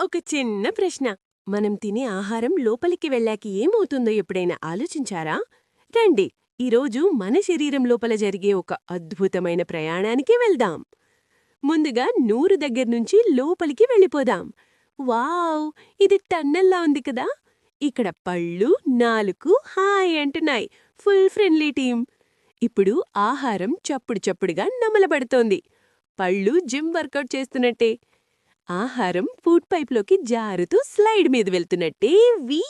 ఒక చిన్న ప్రశ్న. మనం తినే ఆహారం లోపలికి వెళ్ళాక ఏమవుతుందో ఎప్పుడైనా ఆలోచించారా? రండి ఈరోజు మన శరీరం లోపల జరిగే ఒక అద్భుతమైన ప్రయాణానికి వెళ్దాం. ముందుగా నూరు దగ్గర్నుంచి లోపలికి వెళ్ళిపోదాం. వావ్! ఇది టన్నెల్లా ఉంది కదా! ఇక్కడ పళ్ళు నాలుగు హాయ్ అంటున్నాయి. ఫుల్ ఫ్రెండ్లీ టీం ఇప్పుడు ఆహారం చప్పుడు చప్పుడుగా నమలబడుతోంది. పళ్ళు జిమ్ వర్కౌట్ చేస్తున్నట్టే. ఆహారం ఫుడ్ పైప్లోకి జారుతూ స్లైడ్ మీద వెళ్తున్నట్టే వీ.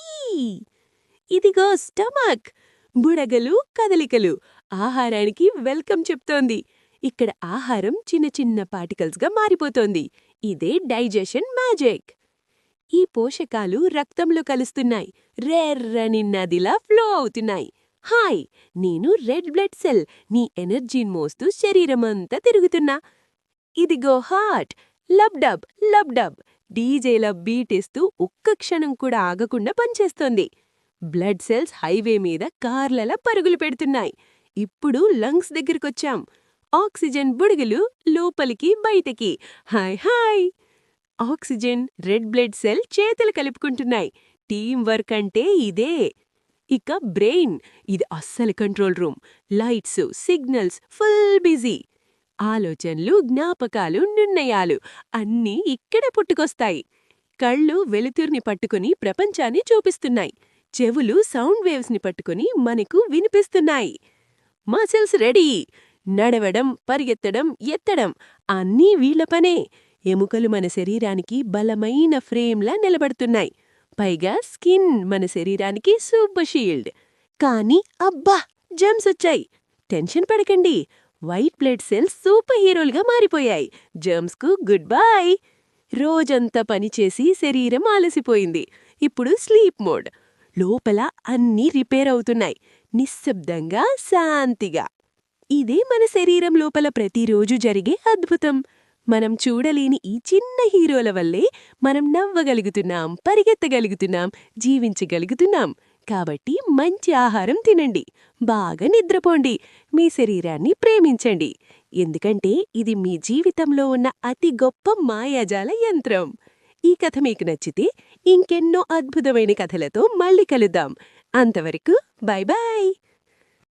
ఇదిగో స్టమక్. బుడగలు కదలికలు. ఆహారానికి వెల్కమ్ చెప్తోంది. ఇక్కడ ఆహారం చిన్న చిన్న పార్టికల్స్గా మారిపోతోంది. ఇదే డైజెషన్ మ్యాజిక్. ఈ పోషకాలు రక్తంలో కలుస్తున్నాయి. రెర్రని నదిలా ఫ్లో అవుతున్నాయి. హాయ్! నేను రెడ్ బ్లడ్ సెల్. నీ ఎనర్జీని మోస్తూ శరీరమంతా తిరుగుతున్నా. ఇదిగో హార్ట్. లబ్డబ్ లబ్డబ్ డీజేల బీటేస్తూ ఒక్క క్షణం కూడా ఆగకుండా పనిచేస్తోంది. బ్లడ్ సెల్స్ హైవే మీద కార్లలా పరుగులు పెడుతున్నాయి. ఇప్పుడు లంగ్స్ దగ్గరకొచ్చాం. ఆక్సిజన్ బుడుగులు లోపలికి బయటకి. Hi hi. Oxygen red blood cell చేతులు కలుపుకుంటున్నాయి. టీం వర్క్ అంటే ఇదే. ఇక బ్రెయిన్. ఇది అస్సలు control room. Lights signals full busy. ఆలోచనలు జ్ఞాపకాలు నిర్ణయాలు అన్నీ ఇక్కడ పుట్టుకొస్తాయి. కళ్ళు వెలుతుర్ని పట్టుకుని ప్రపంచాన్ని చూపిస్తున్నాయి. చెవులు సౌండ్ వేవ్స్ని పట్టుకుని మనకు వినిపిస్తున్నాయి. Muscles ready! నడవడం పరిగెత్తడం ఎత్తడం అన్నీ వీళ్ళ పనే. ఎముకలు మన శరీరానికి బలమైన ఫ్రేమ్లా నిలబడుతున్నాయి. పైగా స్కిన్ మన శరీరానికి సూపర్ షీల్డ్. కానీ అబ్బా! జమ్స్ వచ్చాయి. టెన్షన్ పడకండి. వైట్ బ్లడ్ సెల్స్ సూపర్ హీరోలుగా మారిపోయాయి. జర్మ్స్కు గుడ్ బై. రోజంతా పనిచేసి శరీరం ఆలసిపోయింది. ఇప్పుడు స్లీప్ మోడ్. లోపల అన్నీ రిపేర్ అవుతున్నాయి. నిశ్శబ్దంగా శాంతిగా. ఇదే మన శరీరం లోపల ప్రతిరోజు జరిగే అద్భుతం. మనం చూడలేని ఈ చిన్న హీరోల వల్లే మనం నవ్వగలుగుతున్నాం పరిగెత్తగలుగుతున్నాం జీవించగలుగుతున్నాం. కాబట్టి మంచి ఆహారం తినండి. బాగా నిద్రపోండి. మీ శరీరాన్ని ప్రేమించండి. ఎందుకంటే ఇది మీ జీవితంలో ఉన్న అతి గొప్ప మాయాజాల యంత్రం. ఈ కథ మీకు నచ్చితే ఇంకెన్నో అద్భుతమైన కథలతో మళ్ళీ కలుద్దాం. అంతవరకు బాయ్ బాయ్